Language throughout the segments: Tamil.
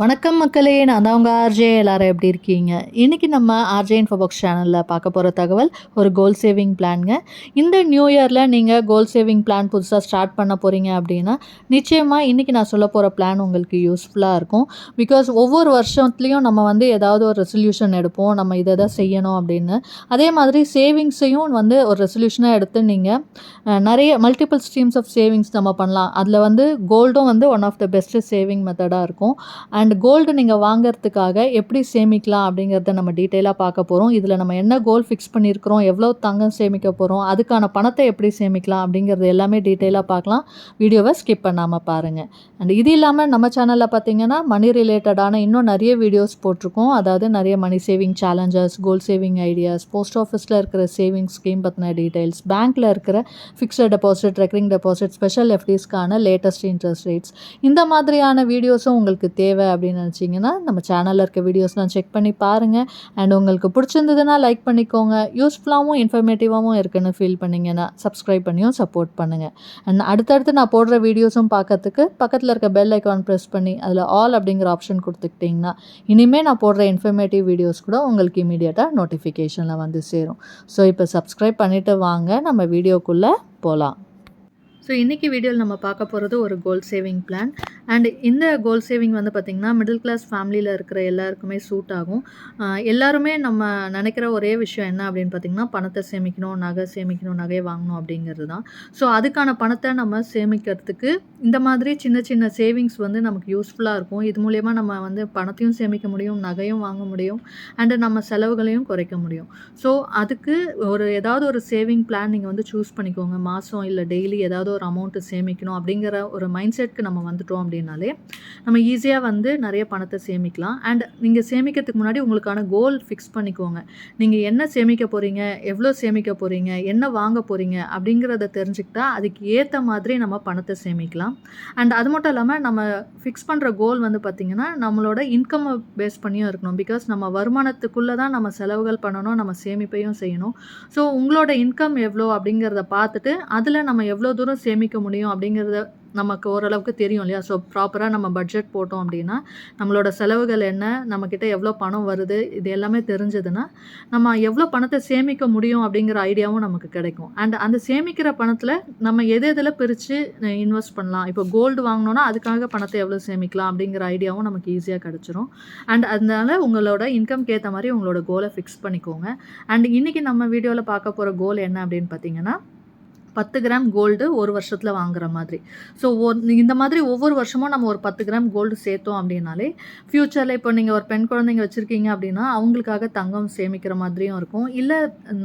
வணக்கம் மக்களே நான் தான் உங்கள் ஆர்ஜே. எல்லாரும் எப்படி இருக்கீங்க? இன்றைக்கி நம்ம ஆர்ஜே இன்ஃபோபாக்ஸ் சேனலில் பார்க்க போகிற தகவல் ஒரு கோல் சேவிங் பிளான்ங்க இந்த நியூ இயரில் நீங்கள் கோல் சேவிங் பிளான் புதுசாக ஸ்டார்ட் பண்ண போகிறீங்க அப்படின்னா நிச்சயமாக இன்றைக்கி நான் சொல்ல போகிற பிளான் உங்களுக்கு யூஸ்ஃபுல்லாக இருக்கும். பிகாஸ் ஒவ்வொரு வருஷத்துலேயும் நம்ம வந்து ஏதாவது ஒரு ரெசல்யூஷன் எடுப்போம் நம்ம இதை தான் செய்யணும் அப்படின்னு. அதே மாதிரி சேவிங்ஸையும் வந்து ஒரு ரெசல்யூஷனாக எடுத்து நீங்கள் நிறைய மல்டிபிள் ஸ்ட்ரீம்ஸ் ஆஃப் சேவிங்ஸ் நம்ம பண்ணலாம். அதில் வந்து கோல்டும் வந்து one of the best saving மெத்தடாக இருக்கும். அண்ட் கோல்டு நீங்கள் வாங்கிறதுக்காக எப்படி சேமிக்கலாம் அப்படிங்கிறத நம்ம டீட்டெயிலாக பார்க்க போகிறோம் இதில் நம்ம என்ன கோல் ஃபிக்ஸ் பண்ணியிருக்கிறோம் எவ்வளோ தங்கம் சேமிக்க போகிறோம் அதுக்கான பணத்தை எப்படி சேமிக்கலாம் அப்படிங்கிறது எல்லாமே டீட்டெயிலாக பார்க்கலாம். வீடியோவை ஸ்கிப் பண்ணாமல் பாருங்கள் அண்ட் இது இல்லாமல் நம்ம சேனலில் பார்த்தீங்கன்னா மணி ரிலேட்டடான இன்னும் நிறைய வீடியோஸ் போட்டிருக்கோம். அதாவது நிறைய money saving challenges goal saving ideas post ஆஃபீஸில் இருக்கிற சேவிங் ஸ்கீம் பற்றின டீட்டெயில்ஸ் பேங்க்கில் இருக்கிற fixed deposit recurring deposit special எஃப்டிஸ்க்கான latest interest rates இந்த மாதிரியான வீடியோஸும் உங்களுக்கு தேவை அப்படின்னு நினச்சிங்கன்னா நம்ம சேனலில் இருக்க வீடியோஸ்லாம் செக் பண்ணி பாருங்கள் அண்ட் உங்களுக்கு பிடிச்சிருந்ததுன்னா லைக் பண்ணிக்கோங்க. யூஸ்ஃபுல்லாகவும் இன்ஃபர்மேட்டிவாகவும் இருக்குன்னு ஃபீல் பண்ணிங்கன்னா சப்ஸ்கிரைப் பண்ணியும் சப்போர்ட் பண்ணுங்கள் அண்ட் அடுத்தடுத்து நான் போடுற வீடியோஸும் பார்க்கறதுக்கு பக்கத்தில் இருக்க பெல் ஐக்கான் ப்ரெஸ் பண்ணி அதில் ஆல் அப்படிங்கிற ஆப்ஷன் கொடுத்துக்கிட்டிங்கன்னா இனிமேல் நான் போடுற இன்ஃபர்மேட்டிவ் வீடியோஸ் கூட உங்களுக்கு இமீடியட்டாக நோட்டிஃபிகேஷனில் வந்து சேரும். ஸோ இப்போ சப்ஸ்கிரைப் பண்ணிவிட்டு வாங்க. நம்ம வீடியோக்குள்ளே போகலாம் ஸோ இன்றைக்கி வீடியோவில் நம்ம பார்க்க போகிறது ஒரு கோல் சேவிங் பிளான் அண்ட் இந்த கோல் சேவிங் வந்து பார்த்திங்கன்னா மிடில் கிளாஸ் ஃபேமிலியில் இருக்கிற எல்லாருக்குமே சூட் ஆகும். எல்லாருமே நம்ம நினைக்கிற ஒரே விஷயம் என்ன அப்படின்னு பார்த்திங்கன்னா பணத்தை சேமிக்கணும் நகை சேமிக்கணும் நகையை வாங்கணும் அப்படிங்கிறது தான். ஸோ அதுக்கான பணத்தை நம்ம சேமிக்கிறதுக்கு இந்த மாதிரி சின்ன சின்ன சேவிங்ஸ் வந்து நமக்கு யூஸ்ஃபுல்லாக இருக்கும். இது மூலயமா நம்ம வந்து பணத்தையும் சேமிக்க முடியும் நகையும் வாங்க முடியும் அண்டு நம்ம செலவுகளையும் குறைக்க முடியும். ஸோ அதுக்கு ஒரு ஏதாவது ஒரு சேவிங் பிளான் நீங்கள் வந்து சூஸ் பண்ணிக்கோங்க. மாதம் இல்லை டெய்லி ஏதாவது ஒரு அமௌண்ட்டு சேமிக்கணும் அப்படிங்கிற ஒரு மைண்ட் செட்க்கு நம்ம வந்துட்டோம் அப்படின்னாலே நம்ம ஈஸியாக வந்து நிறைய பணத்தை சேமிக்கலாம். அண்ட் நீங்கள் சேமிக்கிறதுக்கு முன்னாடி உங்களுக்கான கோல் ஃபிக்ஸ் பண்ணிக்கோங்க. நீங்கள் என்ன சேமிக்க போகிறீங்க எவ்வளோ சேமிக்க போகிறீங்க என்ன வாங்க போகிறீங்க அப்படிங்கிறத தெரிஞ்சுக்கிட்டா அதுக்கு ஏற்ற மாதிரி நம்ம பணத்தை சேமிக்கலாம். அண்ட் அது மட்டும் இல்லாமல் நம்ம ஃபிக்ஸ் பண்ணுற கோல் வந்து பார்த்திங்கன்னா நம்மளோட இன்கம்மை பேஸ் பண்ணியும் இருக்கணும். பிகாஸ் நம்ம வருமானத்துக்குள்ளே தான் நம்ம செலவுகள் பண்ணணும் நம்ம சேமிப்பையும் செய்யணும். ஸோ உங்களோட இன்கம் எவ்வளோ அப்படிங்கிறத பார்த்துட்டு அதில் நம்ம எவ்வளோ தூரம் சேமிக்க முடியும் அப்படிங்கிறத நமக்கு ஓரளவுக்கு தெரியும் இல்லையா? ஸோ ப்ராப்பராக நம்ம பட்ஜெட் போட்டோம் அப்படின்னா நம்மளோட செலவுகள் என்ன நம்மக்கிட்ட எவ்வளோ பணம் வருது இது எல்லாமே தெரிஞ்சதுன்னா நம்ம எவ்வளோ பணத்தை சேமிக்க முடியும் அப்படிங்கிற ஐடியாவும் நமக்கு கிடைக்கும். அண்ட் அந்த சேமிக்கிற பணத்தில் நம்ம எது எதில் பிரித்து இன்வெஸ்ட் பண்ணலாம்? இப்போ கோல்டு வாங்கினோன்னா அதுக்காக பணத்தை எவ்வளோ சேமிக்கலாம் அப்படிங்கிற ஐடியாவும் நமக்கு ஈஸியாக கிடச்சிரும். அண்ட் அதனால உங்களோட இன்கம்க்கு ஏற்ற மாதிரி உங்களோட கோலை ஃபிக்ஸ் பண்ணிக்கோங்க. அண்ட் இன்றைக்கி நம்ம வீடியோவில் பார்க்க போகிற கோல் என்ன அப்படின்னு பார்த்தீங்கன்னா பத்து கிராம் கோல்டு ஒரு வருஷத்தில் வாங்குற மாதிரி. ஸோ இந்த மாதிரி ஒவ்வொரு வருஷமும் நம்ம ஒரு பத்து கிராம் கோல்டு சேர்த்தோம் அப்படின்னாலே ஃப்யூச்சரில் இப்போ நீங்கள் ஒரு பெண் குழந்தைங்க வச்சுருக்கீங்க அப்படின்னா அவங்களுக்காக தங்கம் சேமிக்கிற மாதிரியும் இருக்கும். இல்லை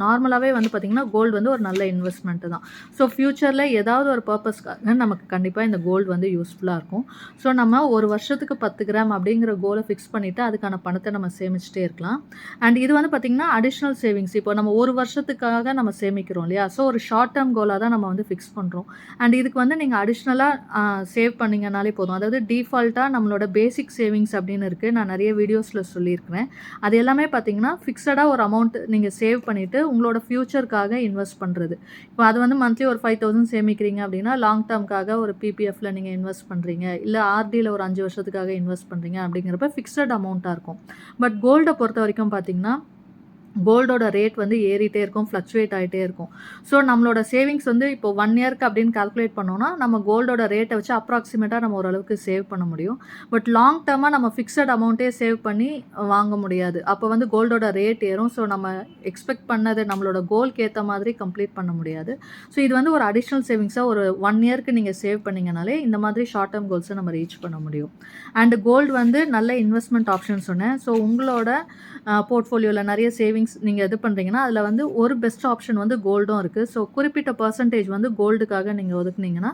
நார்மலாகவே வந்து பார்த்திங்கன்னா கோல்டு வந்து ஒரு நல்ல இன்வெஸ்ட்மெண்ட்டு தான். ஸோ ஃப்யூச்சரில் ஏதாவது ஒரு பர்பஸ்க்காக நமக்கு கண்டிப்பாக இந்த கோல்டு வந்து யூஸ்ஃபுல்லாக இருக்கும். ஸோ நம்ம ஒரு வருஷத்துக்கு பத்து கிராம் அப்படிங்கிற கோலை ஃபிக்ஸ் பண்ணிவிட்டு அதுக்கான பணத்தை நம்ம சேமிச்சிட்டே இருக்கலாம். அண்ட் இது வந்து பார்த்திங்கன்னா அடிஷ்னல் சேவிங்ஸ் இப்போ நம்ம ஒரு வருஷத்துக்காக நம்ம சேமிக்கிறோம் இல்லையா? ஸோ ஒரு ஷார்ட் டேர்ம் கோலாக தான் நம்ம வந்து ஃபிக்ஸ் பண்ணுறோம் அண்ட் இதுக்கு வந்து நீங்கள் அடிஷ்னலாக சேவ் பண்ணிங்கனாலே போதும். அதாவது டிஃபால்ட்டாக நம்மளோட பேசிக் சேவிங்ஸ் அப்படின்னு இருக்குது நான் நிறைய வீடியோஸில் சொல்லியிருக்கிறேன். அது எல்லாமே பார்த்தீங்கன்னா ஃபிக்ஸடாக ஒரு அமௌண்ட் நீங்கள் சேவ் பண்ணிவிட்டு உங்களோட ஃப்யூச்சருக்காக இன்வெஸ்ட் பண்ணுறது இப்போ அது வந்து மந்த்லி ஒரு ஃபைவ் தௌசண்ட் சேமிக்கிறீங்க அப்படின்னா லாங் டேர்முக்காக ஒரு பிபிஎஃப்ல நீங்கள் இன்வெஸ்ட் பண்ணுறீங்க இல்லை ஆர்டியில் ஒரு அஞ்சு வருஷத்துக்காக இன்வெஸ்ட் பண்ணுறீங்க அப்படிங்கிறப்ப ஃபிக்ஸட் அமௌண்ட்டாக இருக்கும். பட் கோல்டை பொறுத்த வரைக்கும் பார்த்தீங்கன்னா கோல்டோட ரேட் வந்து ஏறிட்டே இருக்கும் ஃப்ளக்சுவேட் ஆகிட்டே இருக்கும். ஸோ நம்மளோட சேவிங்ஸ் வந்து இப்போ ஒன் இயர்க்கு அப்படின்னு கால்குலேட் பண்ணோம்னா நம்ம கோல்டோட ரேட்டை வச்சு அப்ராக்சிமேட்டாக நம்ம ஓரளவுக்கு சேவ் பண்ண முடியும். பட் லாங் டேர்மாக நம்ம ஃபிக்ஸட் அமௌண்ட்டே சேவ் பண்ணி வாங்க முடியாது. அப்போ வந்து கோல்டோட ரேட் ஏறும். ஸோ நம்ம எக்ஸ்பெக்ட் பண்ணது நம்மளோட கோல்க்கு ஏற்ற மாதிரி கம்ப்ளீட் பண்ண முடியாது. ஸோ இது வந்து ஒரு அடிஷ்னல் சேவிங்ஸாக ஒரு ஒன் இயர்க்கு நீங்கள் சேவ் பண்ணிங்கனாலே இந்த மாதிரி ஷார்ட் டேர்ம் கோல்ஸை நம்ம ரீச் பண்ண முடியும். அண்ட் கோல்டு வந்து நல்ல இன்வெஸ்ட்மெண்ட் ஆப்ஷன் சொன்னேன். ஸோ உங்களோட போர்ட்ஃபோலியோவில் நிறைய சேவிங்ஸ் நீங்கள் இது பண்ணுறீங்கன்னா அதில் வந்து ஒரு பெஸ்ட் ஆப்ஷன் வந்து கோல்டும் இருக்குது ஸோ குறிப்பிட்ட பர்சன்டேஜ் வந்து கோல்டுக்காக நீங்கள் ஒதுக்குனீங்கன்னா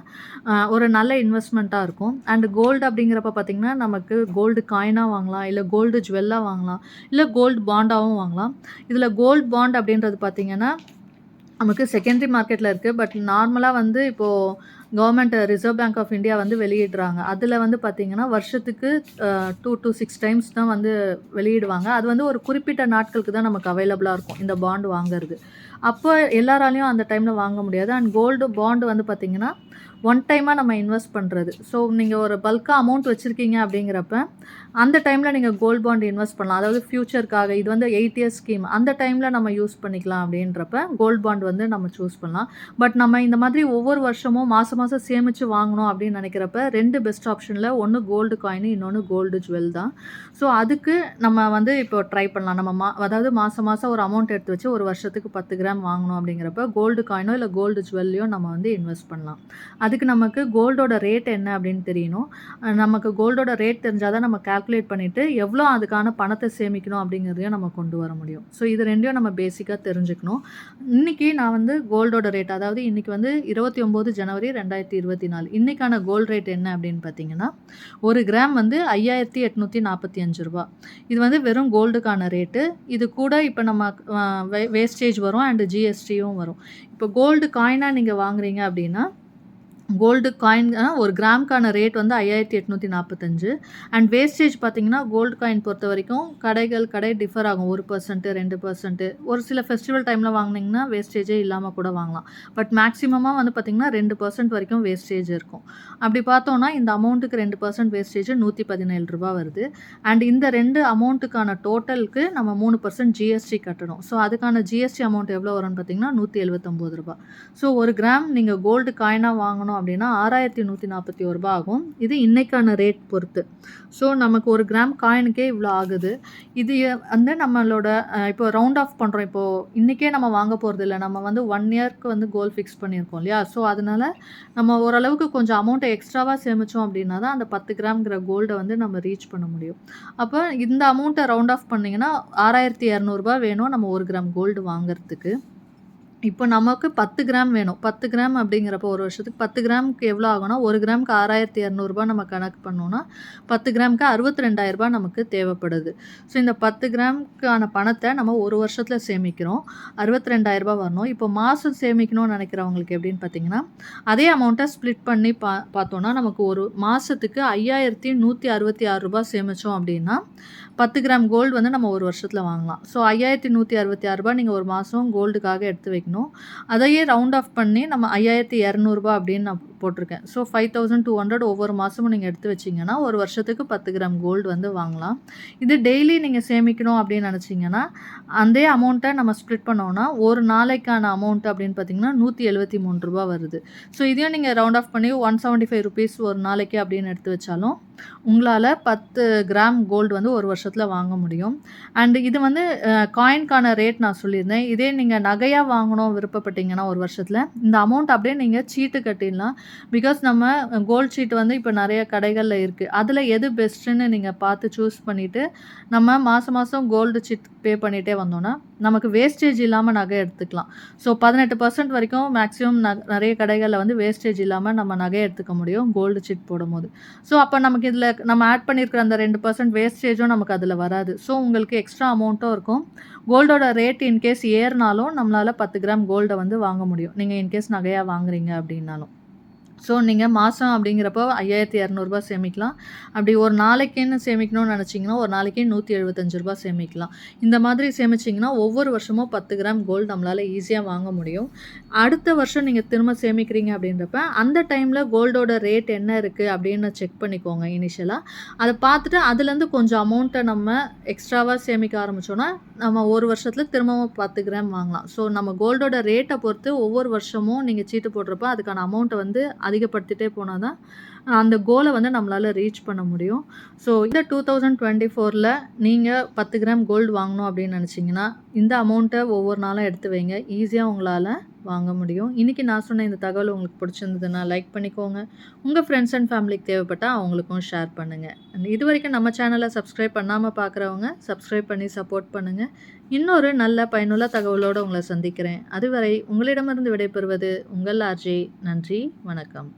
ஒரு நல்ல இன்வெஸ்ட்மெண்ட்டாக இருக்கும். அண்ட் கோல்டு அப்படிங்கிறப்ப பார்த்தீங்கன்னா நமக்கு கோல்டு காயினாக வாங்கலாம் இல்லை கோல்டு ஜுவல்லாக வாங்கலாம் இல்லை கோல்டு பாண்டாகவும் வாங்கலாம். இதில் கோல்டு பாண்ட் அப்படின்றது பார்த்தீங்கன்னா நமக்கு செகண்டரி மார்க்கெட்டில் இருக்குது பட் நார்மலாக வந்து இப்போது government reserve bank of India வந்து வெளியிடுறாங்க. அதில் வந்து பார்த்திங்கன்னா வருஷத்துக்கு டூ டு சிக்ஸ் டைம்ஸ் தான் வந்து வெளியிடுவாங்க. அது வந்து ஒரு குறிப்பிட்ட நாட்களுக்கு தான் நமக்கு அவைலபிளாக இருக்கும் இந்த பாண்டு வாங்குறது. அப்போ எல்லாராலையும் அந்த டைமில் வாங்க முடியாது. அண்ட் கோல்டு பாண்டு வந்து பார்த்திங்கன்னா ஒன் டைமாக நம்ம இன்வெஸ்ட் பண்ணுறது ஸோ நீங்கள் ஒரு பல்காக அமௌண்ட் வச்சுருக்கீங்க அப்படிங்கிறப்ப அந்த டைமில் நீங்கள் கோல்ட் பாண்ட் இன்வெஸ்ட் பண்ணலாம். அதாவது ஃப்யூச்சருக்காக இது வந்து எயிட் இயர்ஸ் ஸ்கீம் அந்த டைமில் நம்ம யூஸ் பண்ணிக்கலாம் அப்படின்றப்ப கோல்ட் பாண்ட் வந்து நம்ம சூஸ் பண்ணலாம். பட் நம்ம இந்த மாதிரி ஒவ்வொரு வருஷமும் மாதம் மாதம் சேமித்து வாங்கணும் அப்படின்னு நினைக்கிறப்ப ரெண்டு பெஸ்ட் ஆப்ஷனில் ஒன்று கோல்டு காயின் இன்னொன்று கோல்டு ஜுவல் தான். ஸோ அதுக்கு நம்ம வந்து இப்போ ட்ரை பண்ணலாம். நம்ம மா அதாவது மாதம் மாதம் ஒரு அமௌண்ட் எடுத்து வச்சு ஒரு வருஷத்துக்கு பத்து கிராம் வாங்கணும் அப்படிங்கிறப்ப கோல்டு காயினோ இல்லை கோல்டு ஜுவல்லையோ நம்ம வந்து இன்வெஸ்ட் பண்ணலாம். அதுக்கு நமக்கு கோல்டோட ரேட் என்ன அப்படின்னு தெரியணும். நமக்கு கோல்டோட ரேட் தெரிஞ்சால் தான் நம்ம கால்குலேட் பண்ணிவிட்டு எவ்வளோ அதுக்கான பணத்தை சேமிக்கணும் அப்படிங்கிறதையும் நம்ம கொண்டு வர முடியும். ஸோ இது ரெண்டையும் நம்ம பேசிக்காக தெரிஞ்சுக்கணும். இன்றைக்கி நான் வந்து கோல்டோட ரேட் அதாவது இன்றைக்கி வந்து இருபத்தி ஒம்பது ஜனவரி ரெண்டாயிரத்தி இருபத்தி நாலு. இன்றைக்கான கோல்டு ரேட் என்ன அப்படின்னு பார்த்தீங்கன்னா ஒரு கிராம் வந்து ஐயாயிரத்தி எட்நூற்றி நாற்பத்தி அஞ்சு ரூபா இது வந்து வெறும் கோல்டுக்கான ரேட்டு இது கூட இப்போ நம்ம வேஸ்டேஜ் வரும் அண்டு ஜிஎஸ்டியும் வரும். இப்போ கோல்டு காயினாக நீங்கள் வாங்குறீங்க அப்படின்னா கோல்டு காயின் ஒரு கிராம்க்கான ரேட் வந்து ஐயாயிரத்தி எட்நூற்றி நாற்பத்தஞ்சு அண்ட் வேஸ்டேஜ் பார்த்தீங்கன்னா கோல்டு காயின் பொறுத்த வரைக்கும் கடைகள் கடை டிஃபர் ஆகும். ஒரு பர்சன்ட்டு ரெண்டு பர்சன்ட்டு ஒரு சில ஃபெஸ்டிவல் டைமில் வாங்கினீங்கன்னா வேஸ்டேஜே இல்லாமல் கூட வாங்கலாம். பட் மேக்ஸிமமாக வந்து பார்த்திங்கன்னா ரெண்டு பர்சன்ட் வரைக்கும் வேஸ்டேஜ் இருக்கும். அப்படி பார்த்தோன்னா இந்த அமௌண்ட்டுக்கு ரெண்டு பர்சன்ட் வேஸ்டேஜ் நூற்றி பதினேழு ரூபா வருது. அண்ட் இந்த ரெண்டு அமௌண்ட்டுக்கான டோட்டலுக்கு நம்ம மூணு பர்சன்ட் ஜிஎஸ்டி கட்டணும். ஸோ அதுக்கான ஜிஎஸ்டி அமௌண்ட் எவ்வளோ வரும்னு பார்த்தீங்கன்னா நூற்றி எழுபத்தொம்போது ரூபா ஸோ ஒரு கிராம் நீங்கள் கோல்டு காயினாக வாங்கணும் அப்படின்னா ஆறாயிரத்தி நூற்றி நாற்பத்தி ஒரு ரூபா ஆகும். இது இன்றைக்கான ரேட் பொறுத்து. ஸோ நமக்கு ஒரு கிராம் காயினுக்கே இவ்வளோ ஆகுது. இது வந்து நம்மளோட இப்போ ரவுண்ட் ஆஃப் பண்ணுறோம் இப்போது இன்றைக்கே நம்ம வாங்க போகிறது இல்லை. நம்ம வந்து ஒன் இயர்க்கு வந்து கோல் ஃபிக்ஸ் பண்ணியிருக்கோம் இல்லையா? ஸோ அதனால நம்ம ஓரளவுக்கு கொஞ்சம் அமௌண்ட்டை எக்ஸ்ட்ராவாக சேமித்தோம் அப்படின்னா தான் அந்த பத்து கிராம்ங்கிற கோல்டை வந்து நம்ம ரீச் பண்ண முடியும். அப்போ இந்த அமௌண்ட்டை ரவுண்ட் ஆஃப் பண்ணிங்கன்னா ஆறாயிரத்தி இரநூறுபா வேணும் நம்ம ஒரு கிராம் கோல்டு வாங்குறதுக்கு. இப்போ நமக்கு பத்து கிராம் வேணும். பத்து கிராம் அப்படிங்கிறப்போ ஒரு வருஷத்துக்கு பத்து கிராமுக்கு எவ்வளோ ஆகும்னா ஒரு கிராமுக்கு ஆறாயிரத்தி இரநூறுபா நம்ம கணக்கு பண்ணோன்னா பத்து கிராமுக்கு அறுபத்தி ரெண்டாயிரரூபா நமக்கு தேவைப்படுது. ஸோ இந்த பத்து கிராமுக்கான பணத்தை நம்ம ஒரு வருஷத்தில் சேமிக்கிறோம். அறுபத்தி ரெண்டாயிரரூபா வரணும். இப்போ மாதம் சேமிக்கணும்னு நினைக்கிறவங்களுக்கு எப்படின்னு பார்த்தீங்கன்னா அதே அமௌண்ட்டை ஸ்ப்ளிட் பண்ணி பா பார்த்தோன்னா நமக்கு ஒரு மாதத்துக்கு ஐயாயிரத்தி நூற்றி அறுபத்தி ஆறு ரூபாய் சேமித்தோம் அப்படின்னா பத்து கிராம் கோல்டு வந்து நம்ம ஒரு வருஷத்தில் வாங்கலாம். ஸோ ஐயாயிரத்தி நூற்றி அறுபத்தி ஆறுரூபா நீங்கள் ஒரு மாதம் கோல்டுக்காக எடுத்து வைக்கணும். அதையே ரவுண்ட் ஆஃப் பண்ணி நம்ம ஐயாயிரத்தி இரநூறுபா அப்படின்னு நான் போட்டிருக்கேன். So five thousand two hundred ஒவ்வொரு மாதமும் நீங்கள் எடுத்து வச்சிங்கன்னா ஒரு வருஷத்துக்கு பத்து கிராம் கோல்டு வந்து வாங்கலாம். இது டெய்லி நீங்கள் சேமிக்கணும் அப்படின்னு நினச்சிங்கன்னா அதே அமௌண்ட்டை நம்ம ஸ்ப்ளிட் பண்ணோன்னா ஒரு நாளைக்கான அமௌண்ட் அப்படின்னு பார்த்தீங்கன்னா நூற்றி எழுபத்தி மூணு ரூபா வருது. ஸோ இதையும் நீங்கள் ரவுண்ட் ஆஃப் பண்ணி ஒன் செவன்ட்டி ஃபைவ் ருபீஸ் ஒரு நாளைக்கு அப்படின்னு எடுத்து வச்சாலும் உங்களால் பத்து கிராம் கோல்டு வந்து ஒரு வருஷத்தில் வாங்க முடியும். அண்டு இது வந்து காயின்கான ரேட் நான் சொல்லியிருந்தேன். இதே நீங்கள் நகையாக வாங்கணும் விருப்பப்பட்டீங்கன்னா ஒரு வருஷத்தில் இந்த அமௌண்ட் அப்படியே நீங்கள் சீட்டு கட்டிடலாம். பிகாஸ் நம்ம கோல்ட் ஷீட் வந்து இப்போ நிறைய கடைகளில் இருக்குது அதில் எது பெஸ்ட்டுன்னு நீங்கள் பார்த்து சூஸ் பண்ணிவிட்டு நம்ம மாதம் மாதம் கோல்டு சீட் பே பண்ணிகிட்டே வந்தோன்னா நமக்கு வேஸ்டேஜ் இல்லாமல் நகை எடுத்துக்கலாம். ஸோ பதினெட்டு பர்சன்ட் வரைக்கும் மேக்ஸிமம் ந நிறைய கடைகளில் வந்து வேஸ்டேஜ் இல்லாமல் நம்ம நகை எடுத்துக்க முடியும் கோல்டு சீட் போடும்போது. ஸோ அப்போ நமக்கு இதில் நம்ம ஆட் பண்ணியிருக்கிற அந்த ரெண்டு பர்சன்ட் வேஸ்டேஜும் நமக்கு அதில் வராது. ஸோ உங்களுக்கு எக்ஸ்ட்ரா அமௌண்ட்டும் இருக்கும். கோல்டோட ரேட் இன்கேஸ் ஏறினாலும் நம்மளால் பத்து கிராம் கோல்டை வந்து வாங்க முடியும். நீங்கள் இன்கேஸ் நகையாக வாங்குறீங்க அப்படின்னாலும். ஸோ நீங்கள் மாதம் அப்படிங்கிறப்போ ஐயாயிரத்தி இரநூறுபா சேமிக்கலாம். அப்படி ஒரு நாளைக்குன்னு சேமிக்கணும்னு நினச்சிங்கன்னா ஒரு நாளைக்கு நூற்றி எழுபத்தஞ்சு ரூபா சேமிக்கலாம். இந்த மாதிரி சேமிச்சிங்கன்னா ஒவ்வொரு வருஷமும் பத்து கிராம் கோல்டு நம்மளால் ஈஸியாக வாங்க முடியும். அடுத்த வருஷம் நீங்கள் திரும்ப சேமிக்கிறீங்க அப்படின்றப்ப அந்த டைமில் கோல்டோட ரேட் என்ன இருக்குது அப்படின்னு செக் பண்ணிக்கோங்க இனிஷியலாக அதை பார்த்துட்டு அதுலேருந்து கொஞ்சம் அமௌண்ட்டை நம்ம எக்ஸ்ட்ராவாக சேமிக்க ஆரம்பித்தோன்னா நம்ம ஒரு வருஷத்தில் திரும்பவும் பத்து கிராம் வாங்கலாம். ஸோ நம்ம கோல்டோட ரேட்டை பொறுத்து ஒவ்வொரு வருஷமும் நீங்கள் சீட்டு போடுறப்ப அதுக்கான அமௌண்ட்டை வந்து அதிகப்படுத்திட்டே போனால் தான் அந்த கோலை வந்து நம்மளால் ரீச் பண்ண முடியும். ஸோ இந்த டூ தௌசண்ட் டுவெண்ட்டி ஃபோரில் நீங்கள் பத்து கிராம் கோல்டு வாங்கணும் அப்படின்னு நினச்சிங்கன்னா இந்த அமௌண்ட்டை ஒவ்வொரு நாளும் எடுத்து வைங்க. ஈஸியாக உங்களால் வாங்க முடியும். இன்றைக்கி நான் சொன்ன இந்த தகவல் உங்களுக்கு பிடிச்சிருந்ததுன்னா லைக் பண்ணிக்கோங்க. உங்கள் ஃப்ரெண்ட்ஸ் அண்ட் ஃபேமிலிக்கு தேவைப்பட்டால் அவங்களுக்கும் ஷேர் பண்ணுங்கள் அண்ட் இது வரைக்கும் நம்ம சேனலை சப்ஸ்கிரைப் பண்ணாமல் பார்க்குறவங்க சப்ஸ்கிரைப் பண்ணி சப்போர்ட் பண்ணுங்கள் இன்னொரு நல்ல பயனுள்ள தகவலோடு உங்களை சந்திக்கிறேன். அதுவரை உங்களிடமிருந்து விடைபெறுவது உங்கள் ஆர்ஜி நன்றி வணக்கம்.